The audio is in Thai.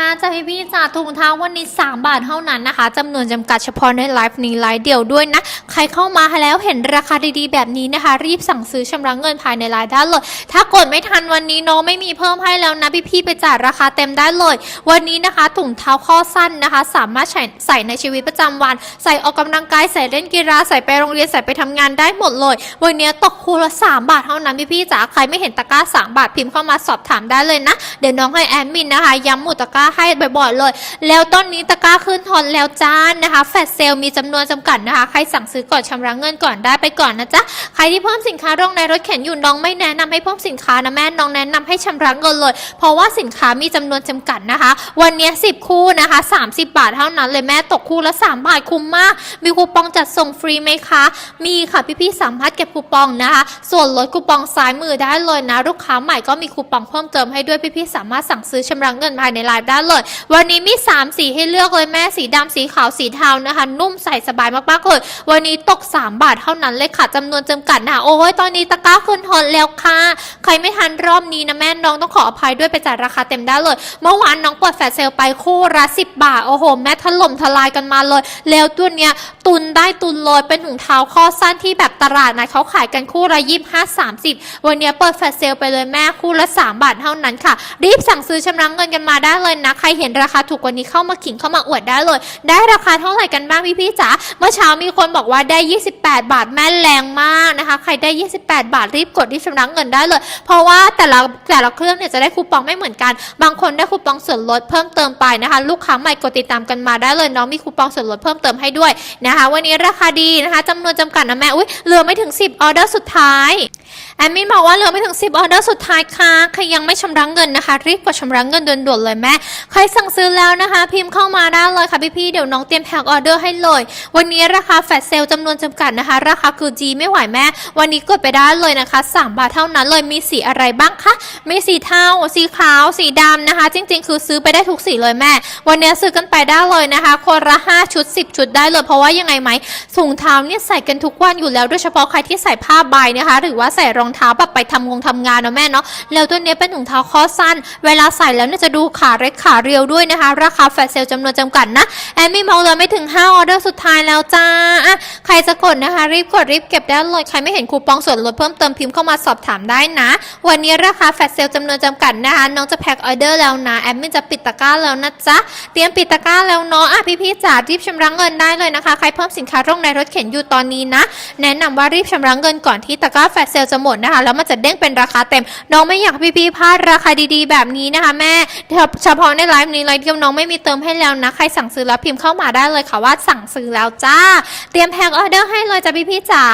มาจาพี่พี่ๆจาถุงเท้าวันนี้ 3 บาทเท่านั้นนะคะจำนวนจำกัดเฉพาะในไลฟ์นี้ไลฟ์เดียวด้วยนะ ใครเข้ามาแล้วเห็นราคาดีๆ แบบนี้นะคะ รีบสั่งซื้อชำระเงินภายในไลฟ์ได้เลย ถ้ากดไม่ทันวันนี้น้องไม่มีเพิ่มให้แล้วนะพี่ๆไปจ่ายราคาเต็มได้เลย วันนี้นะคะถุงเท้าข้อสั้นนะคะ สามารถใส่ใส่ในชีวิตประจำวัน ใส่ออกกำลังกายใส่เล่นกีฬาใส่ไปโรงเรียนใส่ไปทำงานได้หมดเลย วันนี้ตกคูละ3บาทเท่านั้นพี่ๆจ๋าใครไม่เห็นตะกร้า3บาทพิมพ์เข้ามาสอบถามได้เลยนะเดี๋ยวน้องให้แอดมินนะคะย้ำหมุดตะกร้าให้บ่อยๆเลย แล้วตอนนี้ตะกร้าขึ้นทอนแล้วจ้านะคะแฟดเซลมีจำนวนจำกัดนะคะ ใครสั่งซื้อก่อนชำระเงินก่อนได้ไปก่อนนะจ๊ะใครที่เพิ่มสินค้าลงในรถเข็นอยู่น้องไม่แนะนำให้เพิ่มสินค้านะแม่น้องแนะนำให้ชำระเงินเลย เพราะว่าสินค้ามีจำนวนจำกัดนะคะ วันนี้ 10 คู่นะคะ 30 บาทเท่านั้นเลยแม่ตกคู่ละ 3 บาทคุ้มมาก มีคูปองจัดส่งฟรีไหมคะ มีค่ะพี่ๆสามารถเก็บคูปองนะคะ ส่วนลดคูปองซ้ายมือได้เลยนะ ลูกค้าใหม่ก็มีคูปองเพิ่มเติมให้ด้วยพี่ๆสามารถสั่งซื้อชำระเงินภายในไลน์ได้เลย วันนี้มี 3 สีให้เลือกเลยแม่สีดำสีขาวสีเทานะคะ นุ่มใส่สบายมากๆเลยวันนี้ตก 3 บาทเท่านั้นเลยค่ะจำนวนจำกัดนะคะโอ้ยตอนนี้ตะกร้าขึ้นทอนแล้วค่ะ ใครไม่ทันรอบนี้นะแม่น้องต้องขออภัยด้วยไปจ่ายราคาเต็มได้เลย เมื่อวานน้องเปิดแฟลชเซลไปคู่ละ10บาทโอ้โหแม่ถล่มทลายกันมาเลย แล้วตัวเนี้ยตุนได้ตุนเลยเป็นถุงเท้าข้อสั้นที่แบบตลาดนะเขาขายกันคู่ละยี่ห้าสามสิบวันนี้เปิดแฟลชเซลไปเลยแม่คู่ละ3บาทเท่านั้นค่ะ รีบสั่งซื้อชำระเงินกันมาได้เลยนะใครเห็นราคาถูกกว่านี้เข้ามาขิงเข้ามาอวดได้เลย ได้ราคาเท่าไหร่กันบ้างพี่พี่ๆจ๋าเมื่อเช้ามีคนบอกว่าได้ 28 บาทแม่แรงมากนะคะ ใครได้ 28 บาทรีบกดรีบชำระเงินได้เลย เพราะว่าแต่ละแต่ละเครื่องเนี่ยจะได้คูปองไม่เหมือนกัน บางคนได้คูปองส่วนลดเพิ่มเติมไปนะคะ ลูกค้าใหม่กดติดตามกันมาได้เลยน้องมีคูปองส่วนลดเพิ่มเติมให้ด้วยนะคะ วันนี้ราคาดีนะคะจำนวนจำกัดนะแม่อุ้ยเหลือไม่ถึง 10ออเดอร์สุดท้าย แอมมี่บอกว่าเหลือไม่ถึง 10ออเดอร์สุดท้ายค่ะใครยังไม่ชำระเงินนะคะ รีบกดชำระเงินด่วนๆเลยแม่ใครสั่งซื้อแล้วนะคะ พิมพ์เข้ามาได้เลยค่ะพี่ๆเดี๋ยวน้องเตรียมแพ็คออเดอร์ให้เลย วันนี้ราคาแฟลชเซลจำนวนจำกัดนะคะ ราคาคือจีไม่ไหวแม่ วันนี้กดไปได้เลยนะคะ 3 บาทเท่านั้นเลยมีสีอะไรบ้างคะมีสีเทาสีขาวสีดำนะคะ จริง ๆ คือซื้อไปได้ทุกสีเลยแม่ วันนี้ซื้อกันไปได้เลยนะคะคนละ5ชุด 10 ชุดได้เลยเพราะว่ายังไงไหมถุงเท้าเนี่ยใส่กันทุกวันอยู่แล้วโดยเฉพาะใครที่ใส่ผ้าใบนะคะ หรือว่าใส่รององเท้าแบบไปทำงงทำงานเนาะแม่เนาะแล้วตัวเนี้ยเป็นถุงเท้าข้อสั้น เวลาใส่แล้วเนี่ยจะดูขาเล็กขาเรียวด้วยนะคะ ราคาแฟลชเซลจำนวนจำกัดนะแอมมี่มองเลยไม่ถึง 5 ออเดอร์สุดท้ายแล้วจ้าอะใครจะกดนะคะ รีบกดรีบเก็บได้เลยใครไม่เห็นคูปองส่วนลดเพิ่มเติมพิมพ์เข้ามาสอบถามได้นะ วันนี้ราคาแฟลชเซลจำนวนจำกัดนะคะน้องจะแพ็คออเดอร์แล้วนะแอมมี่จะปิดตะกร้าแล้วนะจ๊ะเตรียมปิดตะกร้าแล้วเนาะอะพี่ๆจ๋ารีบชำระเงินได้เลยนะคะ ใครเพิ่มสินค้าลงในรถเข็นอยู่ตอนนี้นะ แนะนำว่ารีบชำระเงินก่อนที่ตะกร้าแฟลชเซลจะหมดนะคะ แล้วมันจะเด้งเป็นราคาเต็ม น้องไม่อยากพี่ๆพลาดราคาดีๆ แบบนี้นะคะ แม่เฉพาะในไลฟ์นี้ไลฟ์เดียวน้องไม่มีเติมให้แล้วนะใครสั่งซื้อแล้วพิมพ์เข้ามาได้เลยค่ะว่าสั่งซื้อแล้วจ้า เตรียมแพ็คออเดอร์ให้เลยจ้ะพี่ๆจ๋า